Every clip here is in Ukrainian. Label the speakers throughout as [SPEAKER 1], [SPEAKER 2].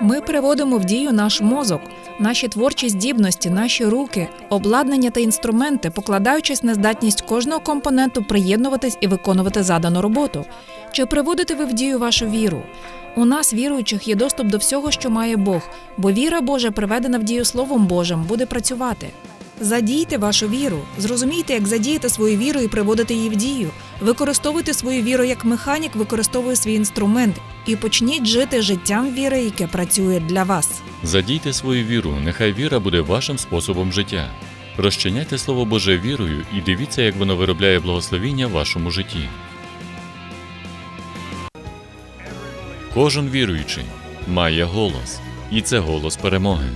[SPEAKER 1] Ми приводимо в дію наш мозок, наші творчі здібності, наші руки, обладнання та інструменти, покладаючись на здатність кожного компоненту приєднуватись і виконувати задану роботу. Чи приводите ви в дію вашу віру? У нас, віруючих, є доступ до всього, що має Бог, бо віра Божа, приведена в дію Словом Божим, буде працювати. Задійте вашу віру, зрозумійте, як задіяти свою віру і приводити її в дію. Використовуйте свою віру як механік використовує свій інструмент і почніть жити життям віри, яке працює для вас.
[SPEAKER 2] Задійте свою віру, нехай віра буде вашим способом життя. Розчиняйте Слово Боже вірою і дивіться, як воно виробляє благословіння в вашому житті. Кожен віруючий має голос, і це голос перемоги.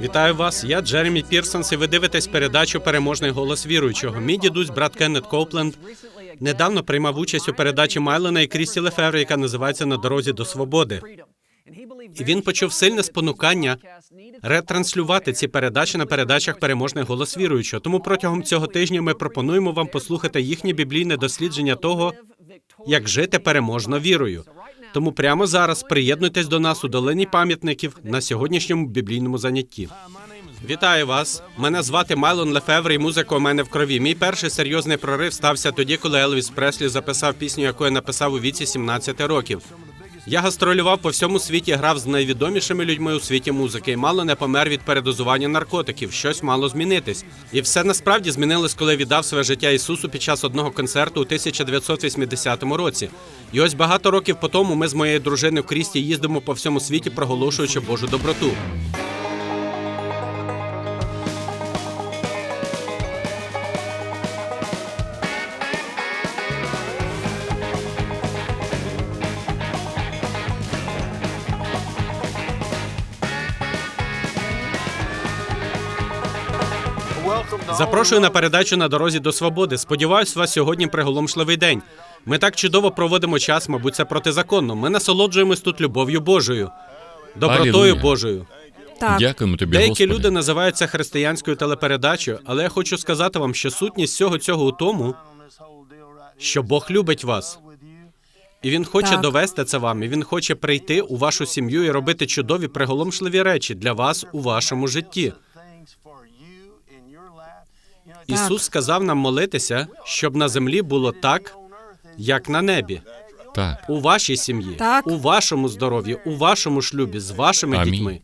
[SPEAKER 3] Вітаю вас. Я Джеремі Пірсонс, і ви дивитесь передачу Переможний голос віруючого. Мій дідусь, брат Кеннет Копленд, недавно приймав участь у передачі Майлона і Крісті Лефеври, яка називається На дорозі до свободи. І він почув сильне спонукання ретранслювати ці передачі на передачах Переможний голос віруючого. Тому протягом цього тижня ми пропонуємо вам послухати їхнє біблійне дослідження того, як жити переможно вірою. Тому прямо зараз приєднуйтесь до нас у долині пам'ятників на сьогоднішньому біблійному занятті. Вітаю вас! Мене звати Майлон Лефевр, і музика у мене в крові. Мій перший серйозний прорив стався тоді, коли Елвіс Преслі записав пісню, яку я написав у віці 17 років. Я гастролював по всьому світі, грав з найвідомішими людьми у світі музики і мало не помер від передозування наркотиків. Щось мало змінитись. І все насправді змінилось, коли віддав своє життя Ісусу під час одного концерту у 1980 році. І ось багато років по тому ми з моєю дружиною Крісті їздимо по всьому світі, проголошуючи Божу доброту. Запрошую на передачу на дорозі до свободи. Сподіваюсь, у вас сьогодні приголомшливий день. Ми так чудово проводимо час, мабуть, це протизаконно. Ми насолоджуємось тут любов'ю Божою, добротою
[SPEAKER 2] Алілуя.
[SPEAKER 3] Божою.
[SPEAKER 1] Так,
[SPEAKER 2] Дякуємо тобі,
[SPEAKER 3] Деякі
[SPEAKER 2] Господи.
[SPEAKER 3] люди називають це християнською телепередачею, але я хочу сказати вам, що сутність всього цього у тому, що Бог любить вас. І він хоче
[SPEAKER 1] Так.
[SPEAKER 3] довести це вам, і він хоче прийти у вашу сім'ю і робити чудові приголомшливі речі для вас у вашому житті. Ісус сказав нам молитися, щоб на землі було так, як на небі,
[SPEAKER 2] Так,
[SPEAKER 3] у вашій сім'ї,
[SPEAKER 1] Так.
[SPEAKER 3] у вашому здоров'ї, у вашому шлюбі, з вашими
[SPEAKER 2] Амінь.
[SPEAKER 3] дітьми.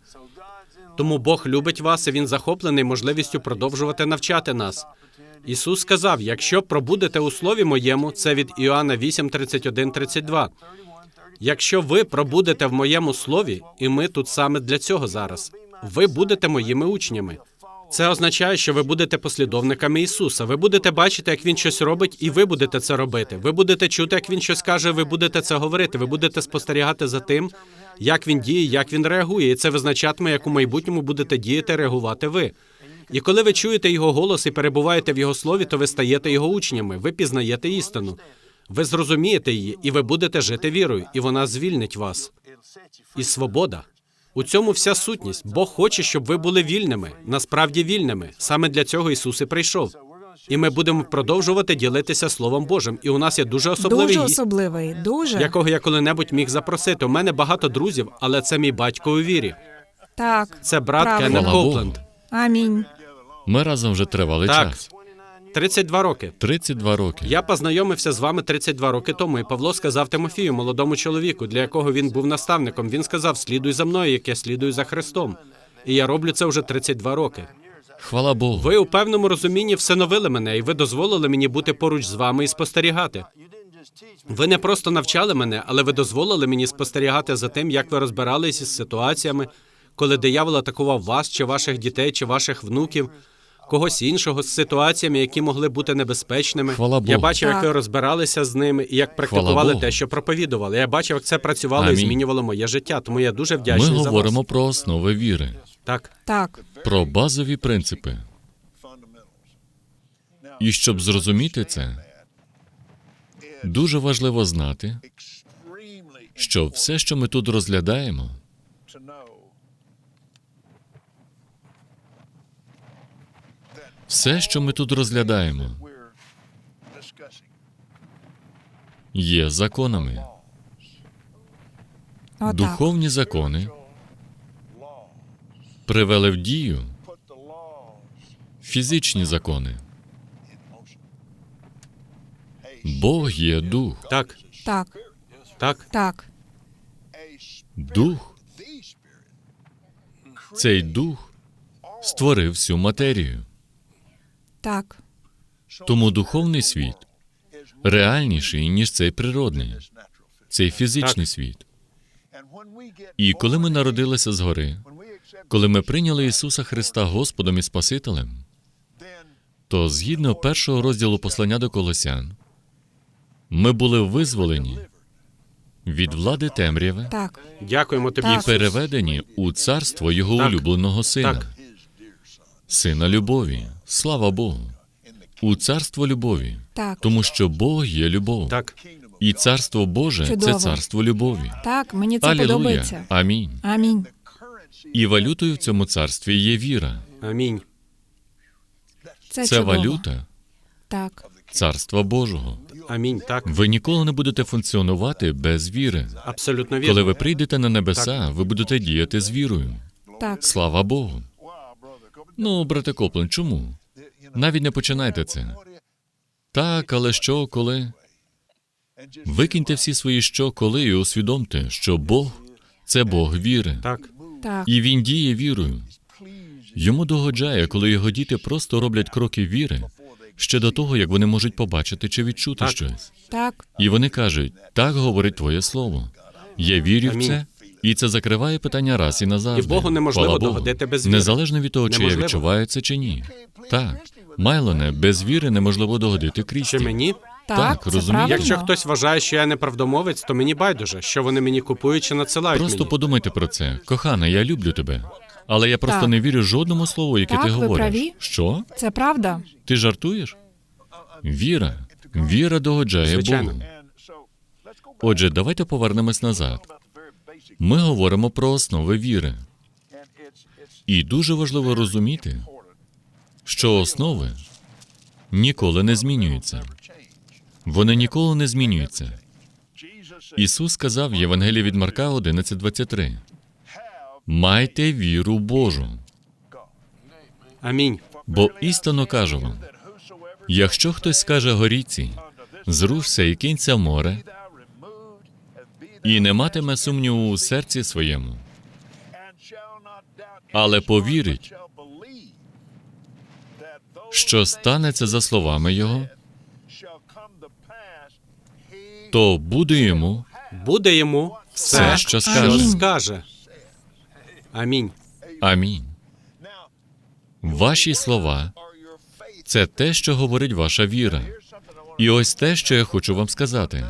[SPEAKER 3] Тому Бог любить вас, і Він захоплений можливістю продовжувати навчати нас. Ісус сказав: якщо пробудете у слові моєму, це від Іоанна 8, 31, 32. Якщо ви пробудете в моєму слові, і ми тут саме для цього зараз, ви будете моїми учнями. Це означає, що ви будете послідовниками Ісуса. Ви будете бачити, як він щось робить, і ви будете це робити. Ви будете чути, як він щось каже, ви будете це говорити. Ви будете спостерігати за тим, як він діє, як він реагує. І це визначатиме, як у майбутньому будете діяти, реагувати ви. І коли ви чуєте його голос і перебуваєте в його слові, то ви стаєте його учнями. Ви пізнаєте істину. Ви зрозумієте її, і ви будете жити вірою, і вона звільнить вас. І свобода. У цьому вся сутність. Бог хоче, щоб ви були вільними, насправді вільними. Саме для цього Ісус і прийшов. І ми будемо продовжувати ділитися Словом Божим. І у нас є дуже особливий
[SPEAKER 1] дуже особливий, дуже.
[SPEAKER 3] якого я коли-небудь міг запросити. У мене багато друзів, але це мій батько у вірі.
[SPEAKER 1] Так,
[SPEAKER 3] Це брат
[SPEAKER 1] Правильно.
[SPEAKER 3] Кеннет
[SPEAKER 2] Слава
[SPEAKER 3] Копленд.
[SPEAKER 1] амінь.
[SPEAKER 2] ми разом вже тривалий
[SPEAKER 3] Так.
[SPEAKER 2] час.
[SPEAKER 3] 32 роки.
[SPEAKER 2] 32 роки.
[SPEAKER 3] Я познайомився з вами 32 роки тому, і Павло сказав Тимофію, молодому чоловіку, для якого він був наставником. Він сказав: слідуй за мною, як я слідую за Христом. І я роблю це вже 32 роки.
[SPEAKER 2] Хвала Богу.
[SPEAKER 3] Ви у певному розумінні всиновили мене, і ви дозволили мені бути поруч з вами і спостерігати. Ви не просто навчали мене, але ви дозволили мені спостерігати за тим, як ви розбиралися із ситуаціями, коли диявол атакував вас, чи ваших дітей, чи ваших внуків, когось іншого з ситуаціями, які могли бути небезпечними.
[SPEAKER 2] Хвала
[SPEAKER 3] Я
[SPEAKER 2] Богу.
[SPEAKER 3] бачив, як ви розбиралися з ними і як практикували те, що проповідували. Я бачив, як це працювало і
[SPEAKER 2] Амінь.
[SPEAKER 3] змінювало моє життя. Тому я дуже
[SPEAKER 2] Ми
[SPEAKER 3] за
[SPEAKER 2] говоримо
[SPEAKER 3] вас.
[SPEAKER 2] про основи віри,
[SPEAKER 3] Так.
[SPEAKER 1] Так,
[SPEAKER 2] про базові принципи. І щоб зрозуміти це, дуже важливо знати, що все, що ми тут розглядаємо, Все, що ми тут розглядаємо, є законами.
[SPEAKER 1] Отак.
[SPEAKER 2] Духовні закони привели в дію фізичні закони. Бог є дух.
[SPEAKER 3] Так,
[SPEAKER 1] Так,
[SPEAKER 3] так,
[SPEAKER 1] так,
[SPEAKER 2] Дух, цей дух створив всю матерію.
[SPEAKER 1] Так,
[SPEAKER 2] Тому духовний світ реальніший, ніж цей природний, цей фізичний
[SPEAKER 3] Так.
[SPEAKER 2] світ. І коли ми народилися згори, коли ми прийняли Ісуса Христа Господом і Спасителем, то згідно першого розділу послання до Колосян, ми були визволені від влади темряви
[SPEAKER 1] так,
[SPEAKER 3] дякуємо тобі,
[SPEAKER 2] і
[SPEAKER 3] Ісус.
[SPEAKER 2] переведені у царство Його
[SPEAKER 3] Так.
[SPEAKER 2] улюбленого сина,
[SPEAKER 3] Так.
[SPEAKER 2] Сина любові. Слава Богу! У царство любові,
[SPEAKER 1] так,
[SPEAKER 2] тому що Бог є любов.
[SPEAKER 3] Так,
[SPEAKER 2] І царство Боже це царство любові.
[SPEAKER 1] так, мені це
[SPEAKER 2] Алілуя.
[SPEAKER 1] подобається.
[SPEAKER 2] Амінь.
[SPEAKER 1] Амінь.
[SPEAKER 2] І валютою в цьому царстві є віра.
[SPEAKER 3] амінь.
[SPEAKER 1] Це,
[SPEAKER 2] Це валюта
[SPEAKER 1] Так,
[SPEAKER 2] царства Божого.
[SPEAKER 3] Амінь. Так,
[SPEAKER 2] Ви ніколи не будете функціонувати без віри.
[SPEAKER 3] абсолютно
[SPEAKER 2] Коли ви прийдете на небеса, ви будете діяти з вірою.
[SPEAKER 1] так,
[SPEAKER 2] Слава Богу. Ну, брате Коплен, чому? Навіть не починайте це. Так, але що, коли? Викиньте всі свої що, коли і усвідомте, що Бог це Бог віри.
[SPEAKER 3] Так,
[SPEAKER 1] так,
[SPEAKER 2] І він діє вірою. Йому догоджає, коли його діти просто роблять кроки віри ще до того, як вони можуть побачити чи відчути
[SPEAKER 3] Так.
[SPEAKER 2] щось.
[SPEAKER 1] так,
[SPEAKER 2] І вони кажуть: так говорить твоє слово. Я вірю в це, і це закриває питання раз і назавжди.
[SPEAKER 3] І Богу неможливо
[SPEAKER 2] Богу.
[SPEAKER 3] догодити без віри.
[SPEAKER 2] Незалежно від того, чи я відчуваю це чи ні. Так, Майлоне, без віри неможливо догодити Крісті.
[SPEAKER 3] чи мені?
[SPEAKER 1] так,
[SPEAKER 2] Так,
[SPEAKER 1] це
[SPEAKER 2] розумію.
[SPEAKER 1] правильно.
[SPEAKER 3] Якщо хтось вважає, що я неправдомовець, то мені байдуже, що вони мені купують чи надсилають
[SPEAKER 2] Просто
[SPEAKER 3] мені.
[SPEAKER 2] подумайте про це. Кохана, я люблю тебе. Але я просто
[SPEAKER 1] Так.
[SPEAKER 2] не вірю жодному слову, яке
[SPEAKER 1] Так,
[SPEAKER 2] ти
[SPEAKER 1] ви
[SPEAKER 2] говориш.
[SPEAKER 1] праві.
[SPEAKER 2] Що?
[SPEAKER 1] Це правда.
[SPEAKER 2] Ти жартуєш? Віра. Віра догоджає
[SPEAKER 3] Звичайно.
[SPEAKER 2] Богу. Отже, давайте повернемось назад. Ми говоримо про основи віри. І дуже важливо розуміти, що основи ніколи не змінюються. Вони ніколи не змінюються. Ісус сказав в Євангелії від Марка 11.23
[SPEAKER 4] "Have
[SPEAKER 2] Майте віру Божу,
[SPEAKER 3] Амінь.
[SPEAKER 2] бо істинно кажу вам, якщо хтось скаже горіці, зрушся і кинься в море, і не матиме сумніву у серці своєму, але повірить, що станеться за словами Його, то буде йому
[SPEAKER 3] Буде йому все,
[SPEAKER 2] що скаже.
[SPEAKER 3] що скаже. Амінь.
[SPEAKER 2] амінь. Ваші слова це те, що говорить ваша віра. І ось те, що я хочу вам сказати.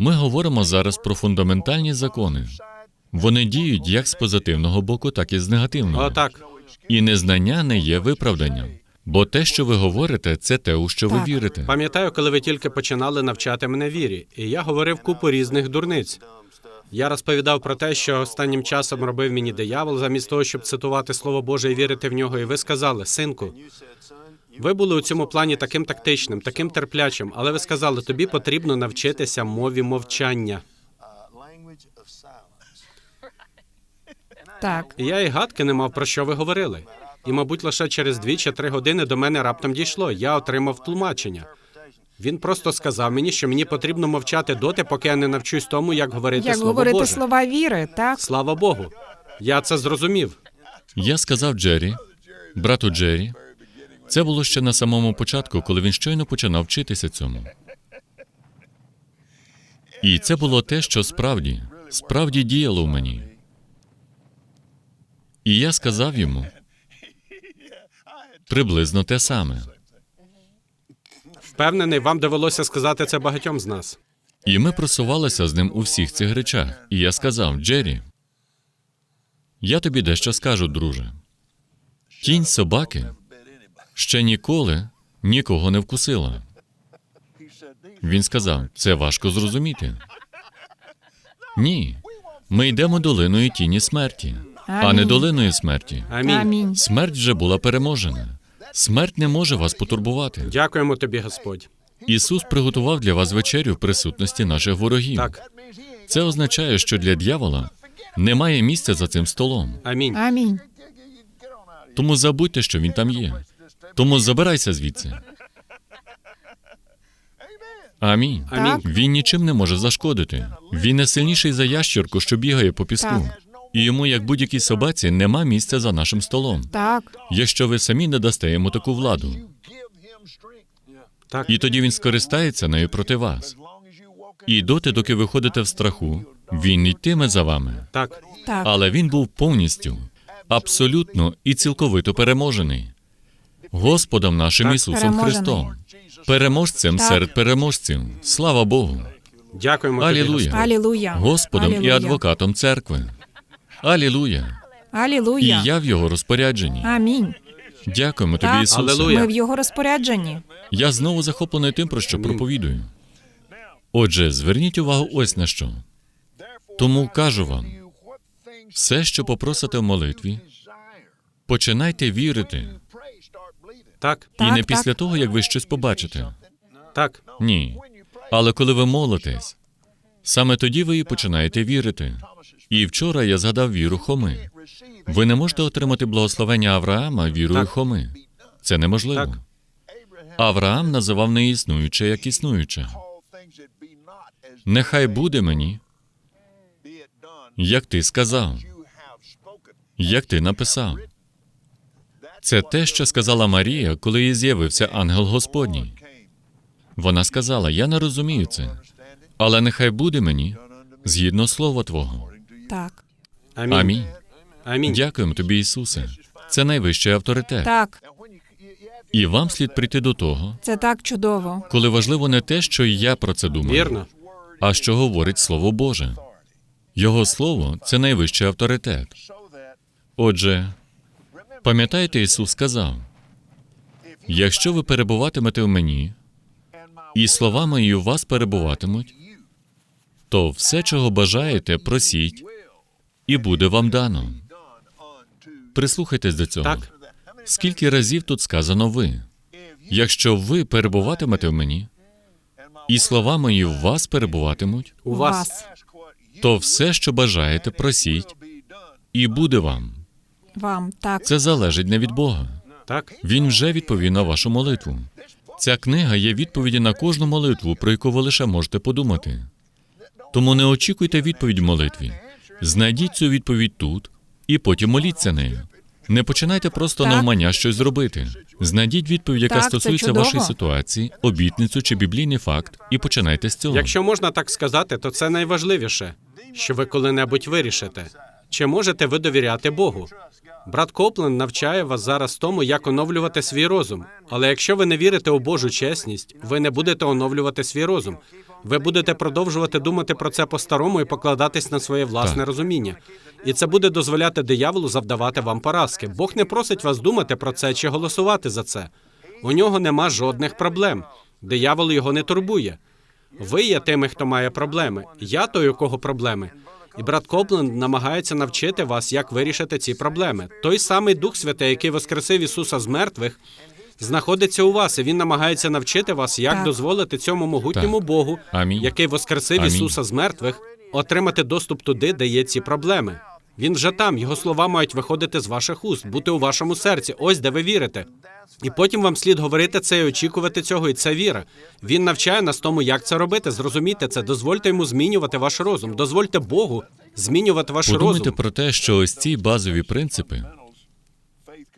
[SPEAKER 2] Ми говоримо зараз про фундаментальні закони. Вони діють як з позитивного боку, так і з негативного.
[SPEAKER 3] Отак.
[SPEAKER 2] І незнання не є виправданням. Бо те, що ви говорите, це те, у що ви вірите.
[SPEAKER 3] Пам'ятаю, коли ви тільки починали навчати мене вірі, і я говорив купу різних дурниць. Я розповідав про те, що останнім часом робив мені диявол, замість того, щоб цитувати слово Боже і вірити в нього. І ви сказали, синку, ви були у цьому плані таким тактичним, таким терплячим, але ви сказали, тобі потрібно навчитися мові мовчання.
[SPEAKER 1] Так,
[SPEAKER 3] І я і гадки не мав про що ви говорили. І, мабуть, лише через дві чи три години до мене раптом дійшло. Я отримав тлумачення. Він просто сказав мені, що мені потрібно мовчати доти, поки я не навчусь тому, як говорити
[SPEAKER 1] як
[SPEAKER 3] слово
[SPEAKER 1] говорити
[SPEAKER 3] Боже.
[SPEAKER 1] слова віри, так?
[SPEAKER 3] Слава Богу. Я це зрозумів.
[SPEAKER 2] Я сказав Джері, брату Джері, це було ще на самому початку, коли він щойно починав вчитися цьому. І це було те, що справді, справді діяло в мені. І я сказав йому приблизно те саме.
[SPEAKER 3] Впевнений, вам довелося сказати це багатьом з нас.
[SPEAKER 2] І ми просувалися з ним у всіх цих речах. І я сказав: Джері, я тобі дещо скажу, друже. Тінь собаки ще ніколи нікого не вкусила. Він сказав: це важко зрозуміти. Ні. Ми йдемо долиною тіні смерті, а не долиною смерті.
[SPEAKER 3] Амінь.
[SPEAKER 1] Амінь.
[SPEAKER 2] Смерть вже була переможена. Смерть не може вас потурбувати.
[SPEAKER 3] Дякуємо тобі, Господь.
[SPEAKER 2] Ісус приготував для вас вечерю в присутності наших ворогів.
[SPEAKER 3] Так,
[SPEAKER 2] Це означає, що для дьявола немає місця за цим столом.
[SPEAKER 3] амінь.
[SPEAKER 1] Амінь.
[SPEAKER 2] Тому забудьте, що він там є. Тому забирайся звідси. Амінь.
[SPEAKER 3] Амінь.
[SPEAKER 2] Він нічим не може зашкодити. Він не сильніший за ящірку, що бігає по піску.
[SPEAKER 1] Так.
[SPEAKER 2] І йому, як будь-якій собаці, нема місця за нашим столом.
[SPEAKER 1] Так.
[SPEAKER 2] Якщо ви самі не дасте йому таку владу.
[SPEAKER 3] Так,
[SPEAKER 2] і тоді він скористається нею проти вас. І доти, доки ви ходите в страху, він йтиме за вами.
[SPEAKER 3] так,
[SPEAKER 1] Так.
[SPEAKER 2] Але він був повністю, абсолютно і цілковито переможений Господом нашим Ісусом Христом, переможцем
[SPEAKER 1] Так.
[SPEAKER 2] серед переможців. Слава Богу!
[SPEAKER 3] дякуємо тобі,
[SPEAKER 2] Алілуя.
[SPEAKER 1] Алілуя.
[SPEAKER 2] Господом і адвокатом церкви. Алілуя! І я в його розпорядженні.
[SPEAKER 1] Амінь.
[SPEAKER 2] Дякуємо тобі,
[SPEAKER 1] Так.
[SPEAKER 2] Ісусе.
[SPEAKER 3] Алілуя.
[SPEAKER 1] Ми в його розпорядженні.
[SPEAKER 2] Я знову захоплений тим, про що проповідую. Отже, зверніть увагу ось на що. Тому кажу вам, все, що попросите в молитві, починайте вірити.
[SPEAKER 3] Так,
[SPEAKER 2] І не
[SPEAKER 1] Так,
[SPEAKER 2] після того, як ви щось побачите.
[SPEAKER 3] так,
[SPEAKER 2] Ні. Але коли ви молитесь, саме тоді ви і починаєте вірити. І вчора я згадав віру Хоми. Ви не можете отримати благословення Авраама вірою
[SPEAKER 3] Так.
[SPEAKER 2] Хоми. Це неможливо.
[SPEAKER 3] Так.
[SPEAKER 2] Авраам називав неіснуюче як існуюче. Нехай буде мені, як ти сказав, як ти написав. Це те, що сказала Марія, коли їй з'явився ангел Господній. Вона сказала: Я не розумію це, але нехай буде мені згідно слова Твого.
[SPEAKER 1] Так.
[SPEAKER 3] амінь.
[SPEAKER 2] Амінь.
[SPEAKER 3] Амінь.
[SPEAKER 2] Дякуємо тобі, Ісусе. Це найвищий авторитет.
[SPEAKER 1] Так.
[SPEAKER 2] І вам слід прийти до того,
[SPEAKER 1] Це так чудово.
[SPEAKER 2] коли важливо не те, що я про це думаю,
[SPEAKER 3] Вірно.
[SPEAKER 2] а що говорить Слово Боже. Його слово це найвищий авторитет. Отже, пам'ятаєте, Ісус сказав: якщо ви перебуватимете в мені, і слова мої у вас перебуватимуть, то все, чого бажаєте, просіть, і буде вам дано. Прислухайтесь до цього.
[SPEAKER 3] Так,
[SPEAKER 2] Скільки разів тут сказано ви? Якщо ви перебуватимете в мені, і слова мої в вас перебуватимуть,
[SPEAKER 3] у вас.
[SPEAKER 2] то все, що бажаєте, просіть, і буде вам.
[SPEAKER 1] Вам. Так.
[SPEAKER 2] Це залежить не від Бога.
[SPEAKER 3] Так,
[SPEAKER 2] Він вже відповів на вашу молитву. Ця книга є відповіді на кожну молитву, про яку ви лише можете подумати. Тому не очікуйте відповідь в молитві. Знайдіть цю відповідь тут і потім моліться нею. Не починайте просто
[SPEAKER 1] Так.
[SPEAKER 2] навмання щось зробити. Знайдіть відповідь, яка
[SPEAKER 1] Так,
[SPEAKER 2] стосується вашої ситуації, обітницю чи біблійний факт, і починайте з цього.
[SPEAKER 3] Якщо можна так сказати, то це найважливіше, що ви коли-небудь вирішите. Чи можете ви довіряти Богу? Брат Копленд навчає вас зараз тому, як оновлювати свій розум. Але якщо ви не вірите у Божу чесність, ви не будете оновлювати свій розум. Ви будете продовжувати думати про це по-старому і покладатись на своє власне
[SPEAKER 2] Так.
[SPEAKER 3] розуміння. І це буде дозволяти дияволу завдавати вам поразки. Бог не просить вас думати про це чи голосувати за це. У нього нема жодних проблем. Диявол його не турбує. Ви є тими, хто має проблеми. Я той, у кого проблеми. І брат Копленд намагається навчити вас, як вирішити ці проблеми. Той самий Дух Святий, який воскресив Ісуса з мертвих, знаходиться у вас, і він намагається навчити вас, як
[SPEAKER 1] Так.
[SPEAKER 3] дозволити цьому могутньому
[SPEAKER 2] Так.
[SPEAKER 3] Богу,
[SPEAKER 2] Амінь.
[SPEAKER 3] який воскресив
[SPEAKER 2] Амінь.
[SPEAKER 3] Ісуса з мертвих, отримати доступ туди, де є ці проблеми. Він вже там, його слова мають виходити з ваших уст, бути у вашому серці, ось де ви вірите. І потім вам слід говорити це і очікувати цього, і це віра. Він навчає нас тому, як це робити. Зрозумійте це. Дозвольте йому змінювати ваш розум. Дозвольте Богу змінювати ваш
[SPEAKER 2] Подумайте
[SPEAKER 3] розум.
[SPEAKER 2] про те, що ось ці базові принципи.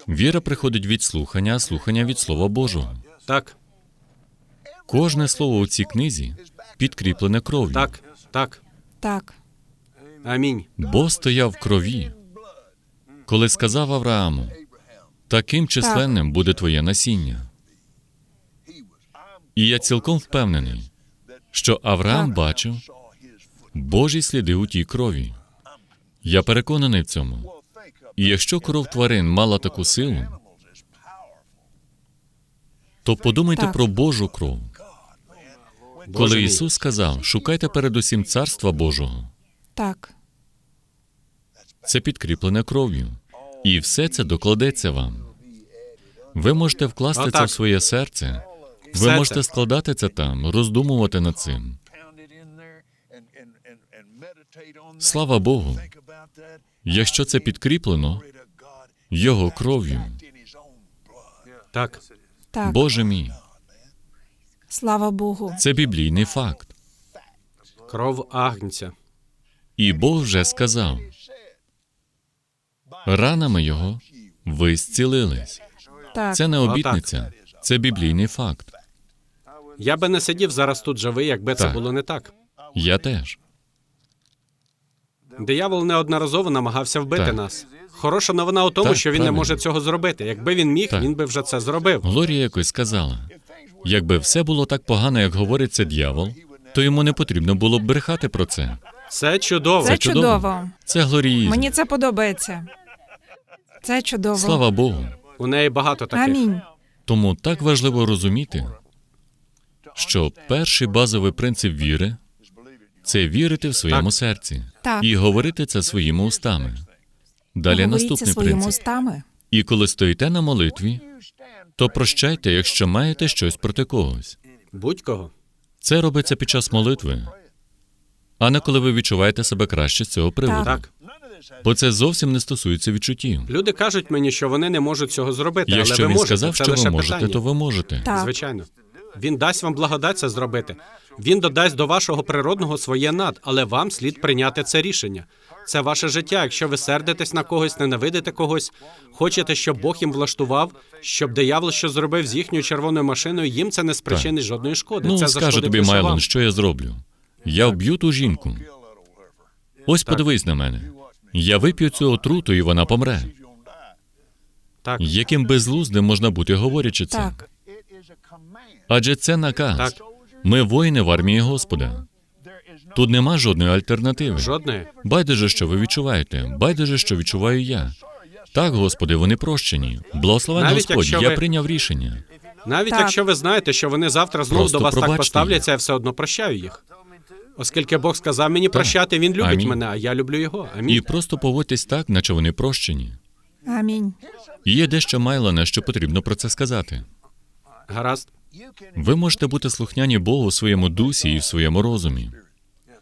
[SPEAKER 2] Віра приходить від слухання, а слухання від Слова Божого.
[SPEAKER 3] Так,
[SPEAKER 2] Кожне слово у цій книзі підкріплене кров'ю.
[SPEAKER 3] так, так.
[SPEAKER 1] Так.
[SPEAKER 3] Амінь.
[SPEAKER 2] Бог стояв в крові, коли сказав Аврааму: таким численним буде твоє насіння. І я цілком впевнений, що Авраам бачив Божі сліди у тій крові. Я переконаний в цьому. І якщо кров тварин мала таку силу, то подумайте
[SPEAKER 1] Так.
[SPEAKER 2] про Божу кров. Коли. Ісус сказав, шукайте передусім царства Божого,
[SPEAKER 1] Так.
[SPEAKER 2] це підкріплене кров'ю. І все це докладеться вам. Ви можете вкласти це в своє серце. Ви можете
[SPEAKER 3] це.
[SPEAKER 2] складати це там, роздумувати над цим. Слава Богу, якщо це підкріплено. Його кров'ю.
[SPEAKER 3] Так.
[SPEAKER 1] Так,
[SPEAKER 2] Боже мій,
[SPEAKER 1] слава Богу.
[SPEAKER 2] це біблійний факт.
[SPEAKER 3] Кров агнця.
[SPEAKER 2] І Бог вже сказав: ранами його ви зцілились.
[SPEAKER 1] Так,
[SPEAKER 2] Це не обітниця, це біблійний факт.
[SPEAKER 3] Я би не сидів зараз тут живий, якби це було не так.
[SPEAKER 2] Я теж.
[SPEAKER 3] Диявол неодноразово намагався вбити
[SPEAKER 2] Так.
[SPEAKER 3] нас. Хороша новина у тому,
[SPEAKER 2] Так,
[SPEAKER 3] що він
[SPEAKER 2] правильно.
[SPEAKER 3] не може цього зробити. Якби він міг,
[SPEAKER 2] Так.
[SPEAKER 3] він би вже це зробив.
[SPEAKER 2] Глорія якось сказала: якби все було так погано, як говорить це дьявол, то йому не потрібно було б брехати про це.
[SPEAKER 3] Це чудово.
[SPEAKER 1] це
[SPEAKER 2] чудово. Це глоріїзм.
[SPEAKER 1] Мені це подобається. Це чудово.
[SPEAKER 2] Слава Богу.
[SPEAKER 3] У неї багато таких.
[SPEAKER 1] Амінь.
[SPEAKER 2] Тому так важливо розуміти, що перший базовий принцип віри це вірити в своєму
[SPEAKER 3] Так.
[SPEAKER 2] серці
[SPEAKER 1] Так.
[SPEAKER 2] і говорити це своїми устами. Далі
[SPEAKER 1] Говоріть
[SPEAKER 2] наступний
[SPEAKER 1] своїми
[SPEAKER 2] принцип.
[SPEAKER 1] устами.
[SPEAKER 2] І коли стоїте на молитві, то прощайте, якщо маєте щось проти когось.
[SPEAKER 3] Будь-кого.
[SPEAKER 2] Це робиться під час молитви, а не коли ви відчуваєте себе краще з цього приводу.
[SPEAKER 3] Так.
[SPEAKER 2] Бо це зовсім не стосується відчуттів.
[SPEAKER 3] Люди кажуть мені, що вони не можуть цього зробити, але
[SPEAKER 2] Якщо
[SPEAKER 3] ви
[SPEAKER 2] він
[SPEAKER 3] можете.
[SPEAKER 2] сказав,
[SPEAKER 3] це
[SPEAKER 2] що
[SPEAKER 3] лише
[SPEAKER 2] ви можете,
[SPEAKER 3] питання.
[SPEAKER 2] то ви можете.
[SPEAKER 1] Так.
[SPEAKER 3] Звичайно. Він дасть вам благодать це зробити. Він додасть до вашого природного своє над, але вам слід прийняти це рішення. Це ваше життя. Якщо ви сердитесь на когось, ненавидите когось, хочете, щоб Бог їм влаштував, щоб диявол що зробив з їхньою червоною машиною, їм це не спричинить жодної шкоди.
[SPEAKER 2] Ну,
[SPEAKER 3] це
[SPEAKER 2] скажу
[SPEAKER 3] зашкодить
[SPEAKER 2] тобі,
[SPEAKER 3] лише
[SPEAKER 2] Майлон, що я зроблю. Я вб'ю ту жінку. Ось подивись на мене. Я вип'ю цю отруту, і вона помре.
[SPEAKER 3] Так,
[SPEAKER 2] Яким безглуздим можна бути, говорячи це?
[SPEAKER 1] Так.
[SPEAKER 2] Адже це наказ.
[SPEAKER 3] так,
[SPEAKER 2] Ми воїни в армії Господа. Тут нема жодної альтернативи.
[SPEAKER 3] жодної.
[SPEAKER 2] Байдуже, що ви відчуваєте. Байдуже, що відчуваю я. Так, Господи, вони прощені. Благословен
[SPEAKER 3] Навіть
[SPEAKER 2] Господь,
[SPEAKER 3] якщо
[SPEAKER 2] я
[SPEAKER 3] ви-
[SPEAKER 2] прийняв рішення.
[SPEAKER 3] Навіть
[SPEAKER 1] Так.
[SPEAKER 3] якщо ви знаєте, що вони завтра знову
[SPEAKER 2] Просто
[SPEAKER 3] до вас так
[SPEAKER 2] пробачте
[SPEAKER 3] поставляться, я все одно прощаю їх. Оскільки Бог сказав мені прощати, він любить
[SPEAKER 2] Амінь.
[SPEAKER 3] мене, а я люблю його. Амінь.
[SPEAKER 2] І просто поводьтесь так, наче вони прощені.
[SPEAKER 1] амінь.
[SPEAKER 2] Є дещо Майлоне, що потрібно про це сказати.
[SPEAKER 3] Гаразд.
[SPEAKER 2] Ви можете бути слухняні Богу в своєму дусі і в своєму розумі.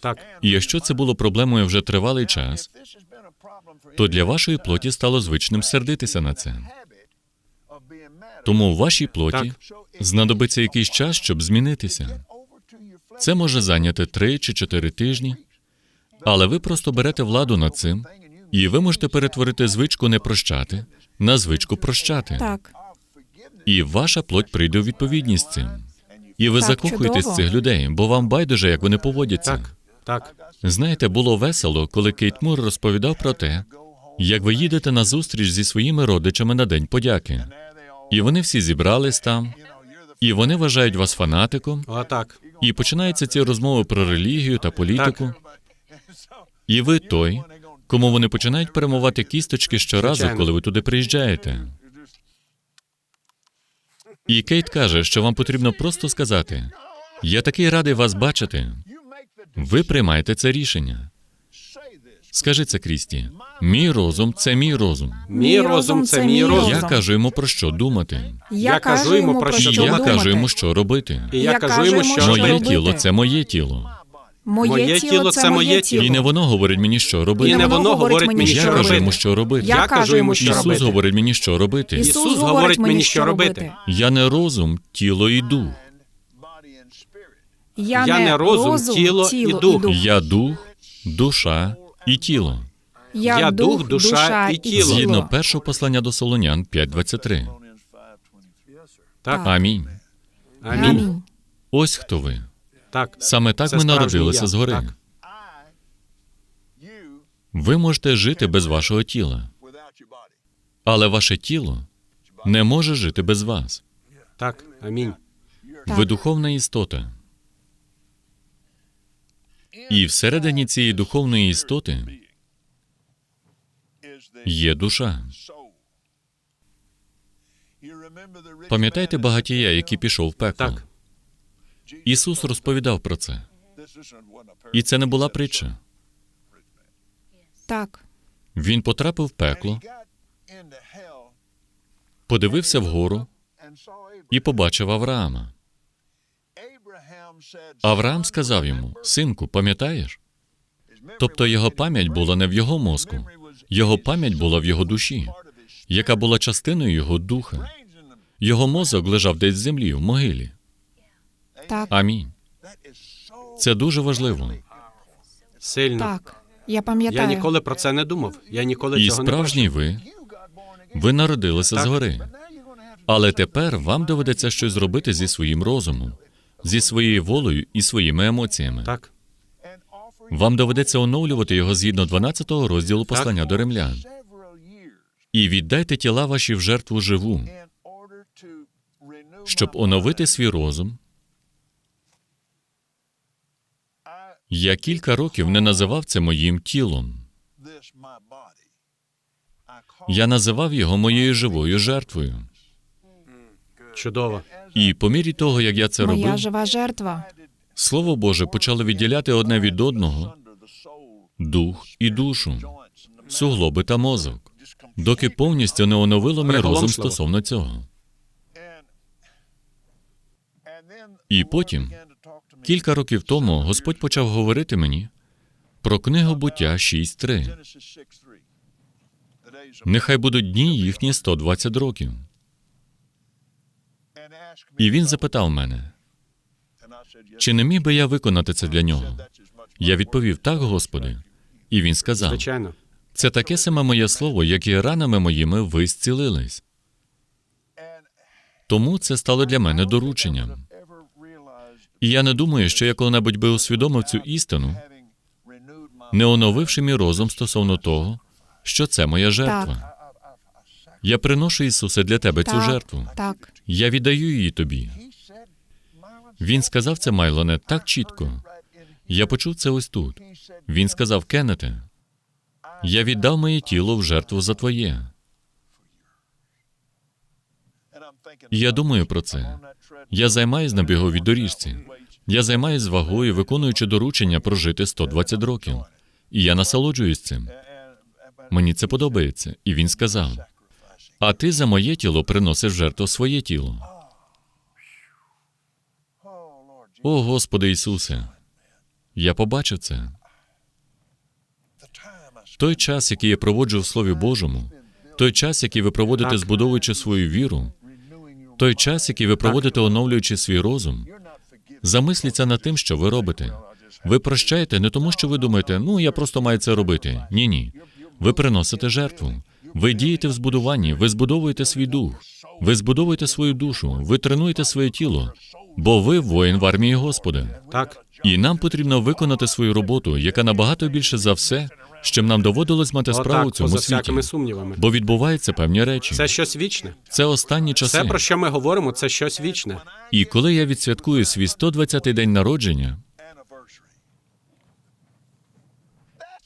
[SPEAKER 3] Так.
[SPEAKER 2] І якщо це було проблемою вже тривалий час, то для вашої плоті стало звичним сердитися на це. Тому в вашій плоті
[SPEAKER 3] Так.
[SPEAKER 2] знадобиться якийсь час, щоб змінитися. Це може зайняти три чи чотири тижні, але ви просто берете владу над цим, і ви можете перетворити звичку не прощати на звичку прощати.
[SPEAKER 1] Так,
[SPEAKER 2] І ваша плоть прийде у відповідність з цим. І ви
[SPEAKER 1] Так,
[SPEAKER 2] закохуєтесь
[SPEAKER 1] чудово.
[SPEAKER 2] цих людей, бо вам байдуже, як вони поводяться.
[SPEAKER 3] Так. Так.
[SPEAKER 2] Знаєте, було весело, коли Кейт Мур розповідав про те, як ви їдете на зустріч зі своїми родичами на День подяки. І вони всі зібрались там, і вони вважають вас фанатиком,
[SPEAKER 3] Отак.
[SPEAKER 2] і починаються ці розмови про релігію та політику. І ви той, кому вони починають перемивати кісточки щоразу,
[SPEAKER 3] Звичайно.
[SPEAKER 2] коли ви туди приїжджаєте. І Кейт каже, що вам потрібно просто сказати: Я такий радий вас бачити. Ви приймаєте це рішення. Скажи це Крісті. Мій розум це мій розум.
[SPEAKER 3] Мій розум це мій розум.
[SPEAKER 2] Я кажу йому про що думати.
[SPEAKER 1] я кажу йому про
[SPEAKER 2] І
[SPEAKER 1] що
[SPEAKER 2] я кажу йому, що робити.
[SPEAKER 3] І я кажу йому, що
[SPEAKER 1] що
[SPEAKER 2] Моє
[SPEAKER 3] робити.
[SPEAKER 1] робити.
[SPEAKER 2] тіло це моє тіло.
[SPEAKER 1] Моє тіло це моє тіло.
[SPEAKER 2] І не воно говорить мені, що робити.
[SPEAKER 3] І не воно говорить мені,
[SPEAKER 2] Я кажу йому, що робити.
[SPEAKER 1] Я кажу йому, що
[SPEAKER 2] Ісус говорить мені, що робити.
[SPEAKER 1] Ісус говорить мені, що робити.
[SPEAKER 2] Я не розум, тіло і дух.
[SPEAKER 1] Я
[SPEAKER 3] не розум, тіло і дух.
[SPEAKER 2] Я дух, душа і тіло.
[SPEAKER 1] Я,
[SPEAKER 3] Я
[SPEAKER 1] дух,
[SPEAKER 3] дух, душа і тіло.
[SPEAKER 2] Згідно першого послання до Солонян 5.23.
[SPEAKER 3] Так.
[SPEAKER 2] Амінь.
[SPEAKER 3] Амінь.
[SPEAKER 1] Амінь.
[SPEAKER 2] Ось хто ви.
[SPEAKER 3] Так.
[SPEAKER 2] Саме так
[SPEAKER 3] Це
[SPEAKER 2] ми народилися
[SPEAKER 3] я.
[SPEAKER 2] згори.
[SPEAKER 3] Так.
[SPEAKER 2] Ви можете жити без вашого тіла, але ваше тіло не може жити без вас.
[SPEAKER 3] Так. Амінь.
[SPEAKER 2] Ви духовна істота. І всередині цієї духовної істоти є душа. Пам'ятаєте багатія, який пішов в пекло?
[SPEAKER 3] Так.
[SPEAKER 2] Ісус розповідав про це. І це не була притча.
[SPEAKER 1] Так,
[SPEAKER 2] Він потрапив в пекло, подивився вгору і побачив Авраама. Авраам сказав йому: Синку, пам'ятаєш? Тобто його пам'ять була не в його мозку, його пам'ять була в його душі, яка була частиною його духа. Його мозок лежав десь в землі, в могилі.
[SPEAKER 1] Так,
[SPEAKER 2] Амінь. Це дуже важливо.
[SPEAKER 3] Сильно.
[SPEAKER 1] так. Я
[SPEAKER 3] Я
[SPEAKER 1] пам'ятаю.
[SPEAKER 3] ніколи про це не думав. Я ніколи
[SPEAKER 2] І
[SPEAKER 3] цього не бачив.
[SPEAKER 2] справжній ви, ви народилися
[SPEAKER 3] Так.
[SPEAKER 2] згори. Але тепер вам доведеться щось зробити зі своїм розумом, зі своєю волею і своїми емоціями.
[SPEAKER 3] Так.
[SPEAKER 2] Вам доведеться оновлювати його згідно 12 розділу послання до римлян. І віддайте тіла ваші в жертву живу, щоб оновити свій розум. Я кілька років не називав це моїм тілом. Я називав його моєю живою жертвою.
[SPEAKER 3] Чудово.
[SPEAKER 2] І по мірі того, як я це
[SPEAKER 1] Моя
[SPEAKER 2] робив,
[SPEAKER 1] жива жертва.
[SPEAKER 2] Слово Боже почало відділяти одне від одного дух і душу, суглоби та мозок, доки повністю не оновило мій розум стосовно цього. І потім, кілька років тому, Господь почав говорити мені про книгу буття 6.3.
[SPEAKER 4] Genesis 6:3. The days of
[SPEAKER 2] Нехай будуть дні їхні 120 років. І він запитав мене, чи не міг би я виконати це для нього? Я відповів так, Господи. І він сказав:
[SPEAKER 3] Звичайно.
[SPEAKER 2] це таке саме моє слово, як і ранами моїми ви зцілились. Тому це стало для мене дорученням. І я не думаю, що я коли-небудь би усвідомив цю істину, не оновивши мій розум стосовно того, що це моя жертва. Я приношу Ісусе для тебе цю жертву.
[SPEAKER 1] так.
[SPEAKER 2] Я віддаю її тобі. Він сказав це Майлоне так чітко. Я почув це ось тут. Він сказав, Кеннете, я віддав моє тіло в жертву за твоє. І я думаю про це. Я займаюсь на біговій доріжці. Я займаюсь вагою, виконуючи доручення прожити 120 років. І я насолоджуюсь цим. Мені це подобається. І він сказав: А ти за моє тіло приносиш жертву своє тіло. О Господи Ісусе, я побачив це. Той час, який я проводжу в Слові Божому, той час, який ви проводите, збудовуючи свою віру, той час, який ви проводите, оновлюючи свій розум, замисліться над тим, що ви робите. Ви прощаєте не тому, що ви думаєте, ну я просто маю це робити. Ні, ні. Ви приносите жертву. Ви дієте в збудуванні, ви збудовуєте свій дух, ви збудовуєте свою душу, ви тренуєте своє тіло, бо ви воїн в армії Господа.
[SPEAKER 3] Так.
[SPEAKER 2] І нам потрібно виконати свою роботу, яка набагато більше за все, з чим нам доводилось мати справу в
[SPEAKER 3] Отак,
[SPEAKER 2] цьому світі.
[SPEAKER 3] сумнівами.
[SPEAKER 2] Бо відбуваються певні речі.
[SPEAKER 3] Це щось вічне.
[SPEAKER 2] Це останні
[SPEAKER 3] Все,
[SPEAKER 2] часи.
[SPEAKER 3] про що ми говоримо, це щось вічне.
[SPEAKER 2] І коли я відсвяткую свій 120-й день народження,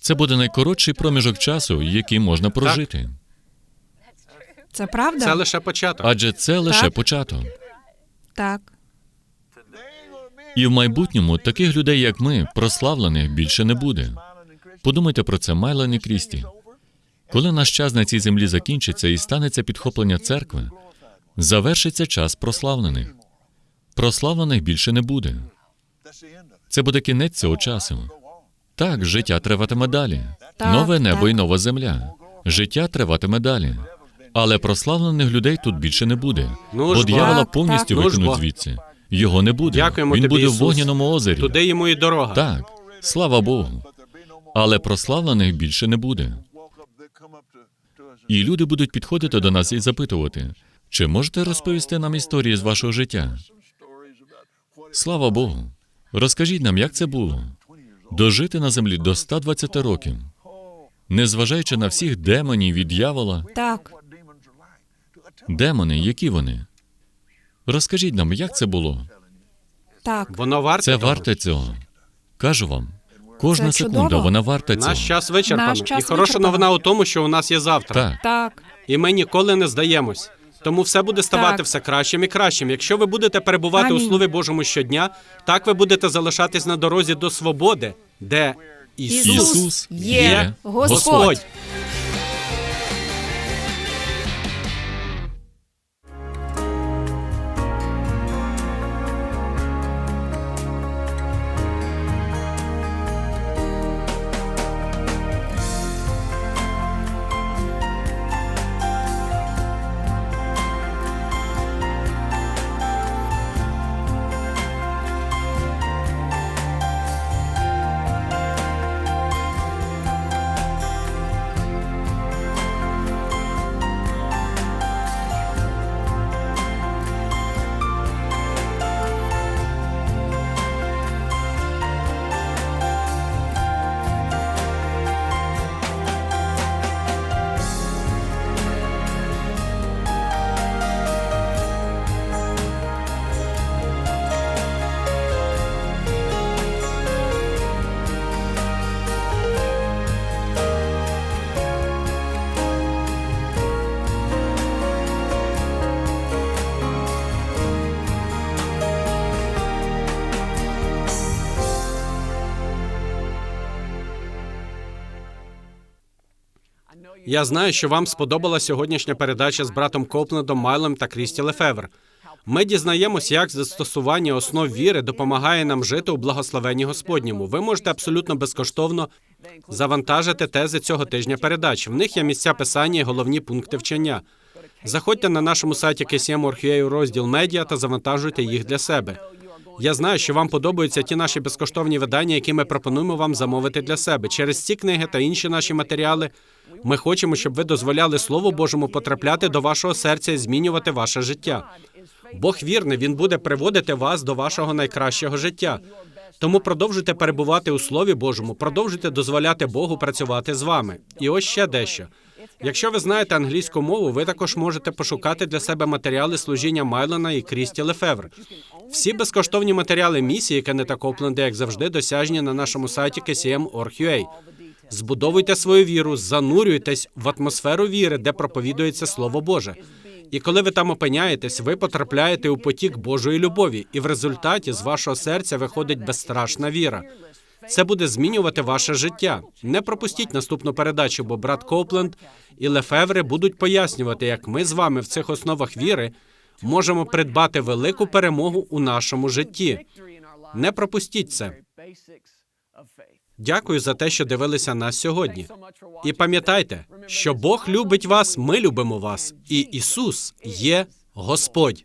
[SPEAKER 2] це буде найкоротший проміжок часу, який можна прожити.
[SPEAKER 1] Це правда?
[SPEAKER 3] Це лише початок.
[SPEAKER 2] Адже це лише
[SPEAKER 1] Так.
[SPEAKER 2] початок.
[SPEAKER 1] Так.
[SPEAKER 2] І в майбутньому таких людей, як ми, прославлених більше не буде. Подумайте про це, Майлен і Крісті. Коли наш час на цій землі закінчиться і станеться підхоплення церкви, завершиться час прославлених. Прославлених більше не буде. Це буде кінець цього часу. Так, життя триватиме далі.
[SPEAKER 1] Так,
[SPEAKER 2] Нове небо
[SPEAKER 1] так.
[SPEAKER 2] і нова земля. Життя триватиме далі. Але прославлених людей тут більше не буде.
[SPEAKER 3] Ну
[SPEAKER 2] Бо
[SPEAKER 3] ж бо.
[SPEAKER 2] дьявола повністю
[SPEAKER 3] так. Ну ж
[SPEAKER 2] викинуть звідси. Його не буде.
[SPEAKER 3] Дякуємо
[SPEAKER 2] Він
[SPEAKER 3] тобі,
[SPEAKER 2] буде в
[SPEAKER 3] Ісус.
[SPEAKER 2] вогняному озері.
[SPEAKER 3] Туди йому і дорога.
[SPEAKER 2] Так, слава Богу. Але прославлених більше не буде. І люди будуть підходити до нас і запитувати, чи можете розповісти нам історії з вашого життя? Слава Богу. Розкажіть нам, як це було. Дожити на землі до 120 років, незважаючи на всіх демонів від дьявола,
[SPEAKER 1] Так.
[SPEAKER 2] демони, які вони. Розкажіть нам, як це було.
[SPEAKER 1] Так.
[SPEAKER 3] Воно варте.
[SPEAKER 2] Це
[SPEAKER 3] того.
[SPEAKER 2] варте цього. Кажу вам, кожна
[SPEAKER 1] Це
[SPEAKER 2] секунда
[SPEAKER 1] чудово.
[SPEAKER 2] вона варта цього.
[SPEAKER 3] Наш час вичерпано.
[SPEAKER 1] Наш час
[SPEAKER 3] і хороша
[SPEAKER 1] вичерпано.
[SPEAKER 3] новина у тому, що у нас є завтра.
[SPEAKER 2] Так,
[SPEAKER 1] Так.
[SPEAKER 3] І ми ніколи не здаємось. Тому все буде ставати
[SPEAKER 1] Так.
[SPEAKER 3] все кращим і кращим. Якщо ви будете перебувати у Слові Божому щодня, так ви будете залишатись на дорозі до свободи, де Ісус,
[SPEAKER 2] Ісус
[SPEAKER 1] є
[SPEAKER 2] є
[SPEAKER 1] Господь.
[SPEAKER 3] Господь. Я знаю, що вам сподобалась сьогоднішня передача з братом Коплендом, Майлом та Крісті Лефевр. Ми дізнаємось, як застосування основ віри допомагає нам жити у благословенні Господньому. Ви можете абсолютно безкоштовно завантажити тези цього тижня передач. В них є місця писання і головні пункти вчення. Заходьте на нашому сайті KCM.org.ua розділ медіа та завантажуйте їх для себе. Я знаю, що вам подобаються ті наші безкоштовні видання, які ми пропонуємо вам замовити для себе. Через ці книги та інші наші матеріали ми хочемо, щоб ви дозволяли Слову Божому потрапляти до вашого серця і змінювати ваше життя. Бог вірний, він буде приводити вас до вашого найкращого життя. Тому продовжуйте перебувати у Слові Божому, продовжуйте дозволяти Богу працювати з вами. І ось ще дещо. Якщо ви знаєте англійську мову, ви також можете пошукати для себе матеріали служіння Майлона і Крісті Лефевр. Всі безкоштовні матеріали місії Кеннета Копленда, як завжди, досяжні на нашому сайті kcm.org.ua. Збудовуйте свою віру, занурюйтесь в атмосферу віри, де проповідується Слово Боже. І коли ви там опиняєтесь, ви потрапляєте у потік Божої любові, і в результаті з вашого серця виходить безстрашна віра. Це буде змінювати ваше життя. Не пропустіть наступну передачу, бо брат Копленд і Лефеври будуть пояснювати, як ми з вами в цих основах віри можемо придбати велику перемогу у нашому житті. Не пропустіть це. Дякую за те, що дивилися нас сьогодні. І пам'ятайте, що Бог любить вас, ми любимо вас, і Ісус є Господь.